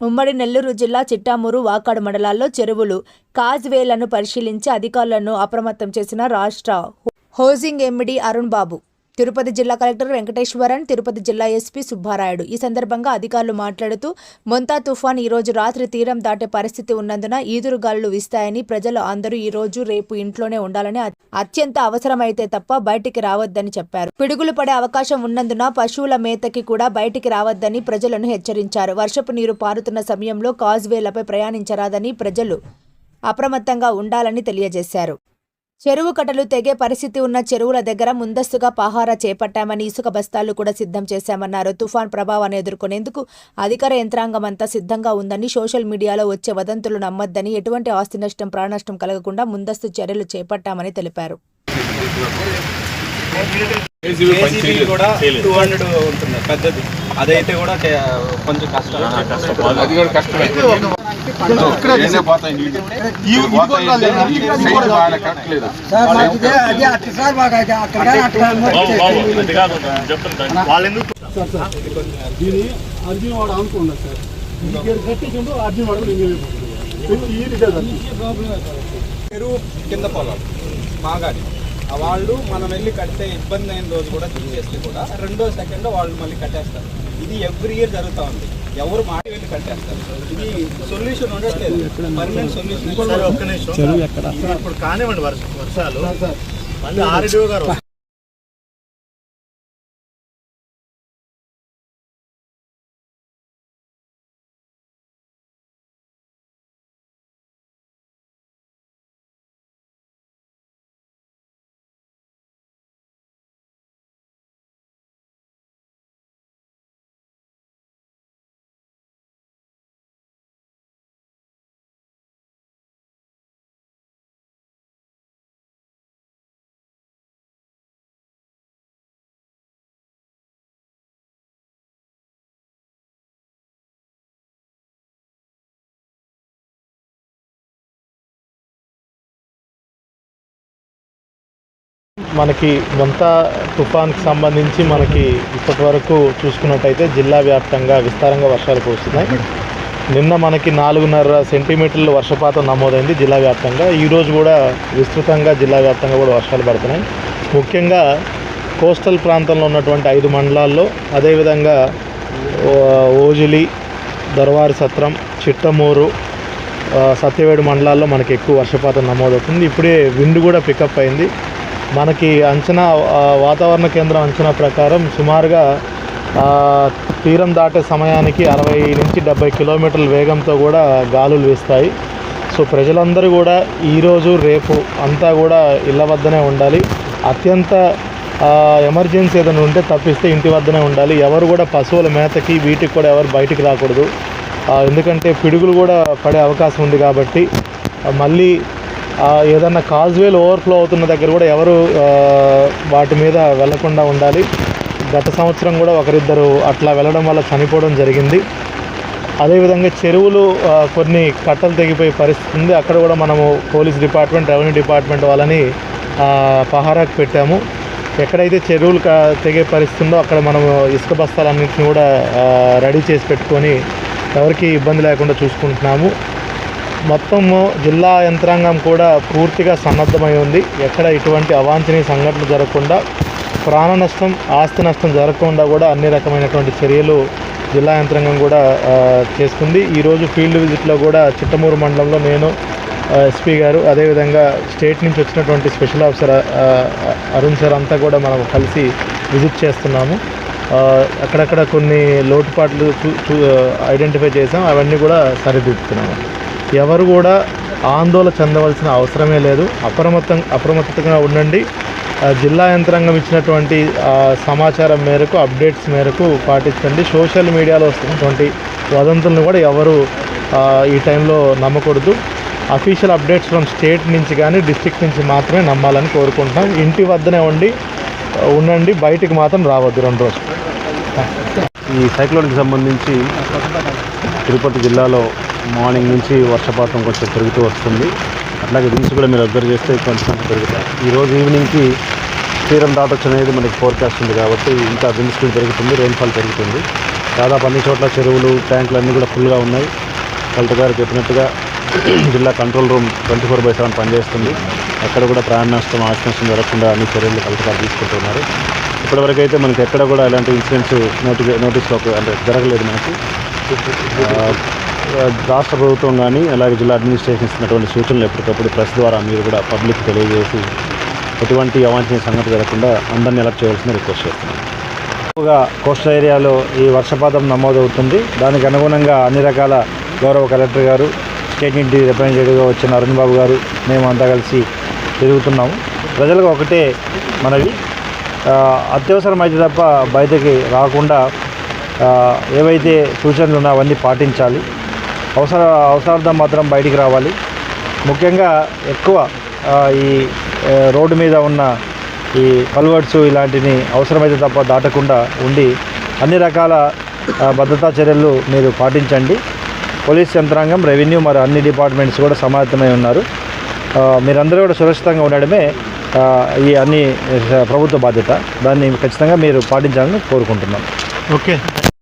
ఉమ్మడి నెల్లూరు జిల్లా చిట్టామూరు వాకాడు మండలాల్లో చెరువులు కాజ్వేలను పరిశీలించి అధికారులను అప్రమత్తం చేసిన రాష్ట్ర హౌజింగ్ ఎండి అరుణ్ బాబు. తిరుపతి జిల్లా కలెక్టర్ వెంకటేశ్వరన్ తిరుపతి జిల్లా ఎస్పీ సుబ్బారాయుడు. ఈ సందర్భంగా అధికారులు మాట్లాడుతూ మొంతా తుఫాన్ ఈ రోజు రాత్రి తీరం దాటే పరిస్థితి ఉన్నందున ఈదురుగాలులు వీస్తాయని ప్రజలు అందరూ ఈ రోజు రేపు ఇంట్లోనే ఉండాలని అత్యంత అవసరమైతే తప్ప బయటికి రావద్దని చెప్పారు. పిడుగులు పడే అవకాశం ఉన్నందున పశువుల మేతకి కూడా బయటికి రావద్దని ప్రజలను హెచ్చరించారు. వర్షపు నీరు పారుతున్న సమయంలో కాజ్వేలపై ప్రయాణించరాదని ప్రజలు అప్రమత్తంగా ఉండాలని తెలియజేశారు. చెరువు కట్టలు తెగే పరిస్థితి ఉన్న చెరువుల దగ్గర ముందస్తుగా పహారా చేపట్టామని ఇసుక బస్తాలు కూడా సిద్ధం చేశామన్నారు. తుఫాన్ ప్రభావాన్ని ఎదుర్కొనేందుకు అధికార యంత్రాంగం అంతా సిద్ధంగా ఉందని సోషల్ మీడియాలో వచ్చే వదంతులు నమ్మొద్దని ఎటువంటి ఆస్తి నష్టం ప్రాణనష్టం కలగకుండా ముందస్తు చర్యలు చేపట్టామని తెలిపారు. కూడా అదైతే కొంచెం కష్టం. దీని అర్జున్ వాడు అనుకున్నా సార్ ఇక్కడ కట్టించుంటూ అర్జున్ వాడు ఈ చెరువు కింద పొలాలు మాగాడి. ఆ వాళ్ళు మనం వెళ్ళి కడితే ఇబ్బంది అయిన రోజు కూడా తీసేస్తే కూడా రెండో సెకండ్ వాళ్ళు మళ్ళీ కట్టేస్తారు. ఇది ఎవ్రీ ఇయర్ జరుగుతూ ఉంది. ఎవరు మాట వెళ్ళి కట్టేస్తారు. ఇది సొల్యూషన్ ఉండట్లేదు. Permanent solution. ఇప్పుడు కానివ్వండి వర్ష వర్షాలు. మళ్ళీ ఆర్డీఓ గారు మనకి మొంత తుఫాన్కి సంబంధించి మనకి ఇప్పటి వరకు చూసుకున్నట్టయితే జిల్లా వ్యాప్తంగా విస్తారంగా వర్షాలు కురుస్తున్నాయి. నిన్న మనకి నాలుగున్నర సెంటీమీటర్లు వర్షపాతం నమోదైంది జిల్లా వ్యాప్తంగా. ఈరోజు కూడా విస్తృతంగా జిల్లా వ్యాప్తంగా కూడా వర్షాలు పడుతున్నాయి. ముఖ్యంగా కోస్టల్ ప్రాంతంలో ఉన్నటువంటి ఐదు మండలాల్లో అదేవిధంగా ఓజిలి దొరవారి సత్రం చిట్టమూరు సత్యవేడు మండలాల్లో మనకి ఎక్కువ వర్షపాతం నమోదవుతుంది. ఇప్పుడే విండ్ కూడా పికప్ అయింది. మనకి అంచనా వాతావరణ కేంద్రం అంచనా ప్రకారం సుమారుగా తీరం దాటే సమయానికి అరవై నుంచి డెబ్బై కిలోమీటర్ల వేగంతో కూడా గాలులు వీస్తాయి. సో ప్రజలందరూ కూడా ఈరోజు రేపు అంతా కూడా ఇళ్ళ వద్దనే ఉండాలి. అత్యంత ఎమర్జెన్సీ ఏదైనా ఉంటే తప్పిస్తే ఇంటి వద్దనే ఉండాలి. ఎవరు కూడా పశువుల మేతకి వీటికి కూడా ఎవరు బయటికి రాకూడదు. ఎందుకంటే పిడుగులు కూడా పడే అవకాశం ఉంది కాబట్టి మళ్ళీ ఏదన్నా కాజ్వేల్ ఓవర్ఫ్లో అవుతున్న దగ్గర కూడా ఎవరు వాటి మీద వెళ్ళకుండా ఉండాలి. గత సంవత్సరం కూడా ఒకరిద్దరు అట్లా వెళ్ళడం వల్ల చనిపోవడం జరిగింది. అదేవిధంగా చెరువులు కొన్ని కట్టలు తెగిపోయే పరిస్థితి ఉంది. అక్కడ కూడా మనము పోలీస్ డిపార్ట్మెంట్ రెవెన్యూ డిపార్ట్మెంట్ వాళ్ళని పహారాకు పెట్టాము. ఎక్కడైతే చెరువులు క- తెగే పరిస్థితి ఉందో అక్కడ మనము ఇసుక బస్తాలన్నింటినీ కూడా రెడీ చేసి పెట్టుకొని ఎవరికి ఇబ్బంది లేకుండా చూసుకుంటున్నాము. మొత్తము జిల్లా యంత్రాంగం కూడా పూర్తిగా సన్నద్ధమై ఉంది. ఎక్కడ ఇటువంటి అవాంఛనీయ సంఘటనలు జరగకుండా ప్రాణ నష్టం ఆస్తి నష్టం జరగకుండా కూడా అన్ని రకమైనటువంటి చర్యలు జిల్లా యంత్రాంగం కూడా చేస్తుంది ఈరోజు ఫీల్డ్ విజిట్లో కూడా చిట్టమూరు మండలంలో నేను ఎస్పీ గారు అదేవిధంగా స్టేట్ నుంచి వచ్చినటువంటి స్పెషల్ ఆఫీసర్ అరుణ్ సార్ అంతా కూడా మనం కలిసి విజిట్ చేస్తున్నాము. అక్కడక్కడ కొన్ని లోటుపాట్లు చూ చూ ఐడెంటిఫై చేసాం. అవన్నీ కూడా సరిదిద్దుతున్నాము. ఎవరు కూడా ఆందోళన చెందవలసిన అవసరమే లేదు. అప్రమత్తం అప్రమత్తగా ఉండండి. జిల్లా యంత్రాంగం ఇచ్చినటువంటి సమాచారం మేరకు అప్డేట్స్ మేరకు పాటించండి. సోషల్ మీడియాలో వస్తున్నటువంటి వదంతులను కూడా ఎవరు ఈ టైంలో నమ్మకూడదు. అఫీషియల్ అప్డేట్స్ ఫ్రమ్ స్టేట్ నుంచి కానీ డిస్ట్రిక్ట్ నుంచి మాత్రమే నమ్మాలని కోరుకుంటున్నాం. ఇంటి వద్దనే ఉండి ఉండండి. బయటికి మాత్రం రావద్దు రెండు రోజులు. ఈ సైక్లోన్కి సంబంధించి తిరుపతి జిల్లాలో మార్నింగ్ నుంచి వర్షపాతం కొంచెం పెరుగుతూ వస్తుంది. అట్లాగే విన్స్ కూడా మీరు అబ్జర్వ్ చేస్తే కొంచెం పెరుగుతాయి. ఈరోజు ఈవినింగ్కి తీరం దాటొచ్చు అనేది మనకి ఫోర్కాస్ట్ ఉంది కాబట్టి ఇంకా విన్స్ కూడా పెరుగుతుంది రెయిన్ఫాల్ పెరుగుతుంది. దాదాపు అన్ని చోట్ల చెరువులు ట్యాంకులు అన్నీ కూడా ఫుల్గా ఉన్నాయి. కలెక్టర్ గారు చెప్పినట్టుగా జిల్లా control room twenty four by seven పనిచేస్తుంది. అక్కడ కూడా ప్రాణ నష్టం జరగకుండా అన్ని చర్యలు కలెక్టర్ గారు తీసుకుంటున్నారు. ఇప్పటివరకు అయితే మనకి ఎక్కడ కూడా ఇలాంటి ఇన్సిడెంట్స్ నోటి నోటీస్లో అంటే జరగలేదు మనకి. రాష్ట్ర ప్రభుత్వం కానీ అలాగే జిల్లా అడ్మినిస్ట్రేషన్ ఇస్తున్నటువంటి సూచనలు ఎప్పటికప్పుడు ప్రెస్ ద్వారా మీరు కూడా పబ్లిక్ తెలియజేసి ఎటువంటి అవాంఛనీయ సంగతి జరగకుండా అందరినీ అలర్ట్ చేయాల్సిన రిక్వెస్ట్ చేస్తున్నాను. ఎక్కువగా కోస్టల్ ఏరియాలో ఈ వర్షపాతం నమోదవుతుంది. దానికి అనుగుణంగా అన్ని రకాల గౌరవ కలెక్టర్ గారు స్టేట్ ఇంటి రిప్రజెంటేటివ్గా వచ్చిన అరుణ్ బాబు గారు మేము అంతా కలిసి తిరుగుతున్నాము. ప్రజలకు ఒకటే మనవి అత్యవసరమైతే తప్ప బయటకి రాకుండా ఏవైతే సూచనలు ఉన్నాయో అవన్నీ పాటించాలి. అవసర అవసరార్థం మాత్రం బయటికి రావాలి. ముఖ్యంగా ఎక్కువ ఈ రోడ్డు మీద ఉన్న ఈ కల్వర్ట్స్ ఇలాంటిని అవసరమైతే తప్ప దాటకుండా ఉండి అన్ని రకాల భద్రతా చర్యలు మీరు పాటించండి. పోలీస్ యంత్రాంగం రెవెన్యూ మరి అన్ని డిపార్ట్మెంట్స్ కూడా సమాయత్తమై ఉన్నారు. మీరందరూ కూడా సురక్షితంగా ఉండడమే ఈ అన్ని ప్రభుత్వ బాధ్యత. దాన్ని ఖచ్చితంగా మీరు పాటించాలని కోరుకుంటున్నాను ఓకే.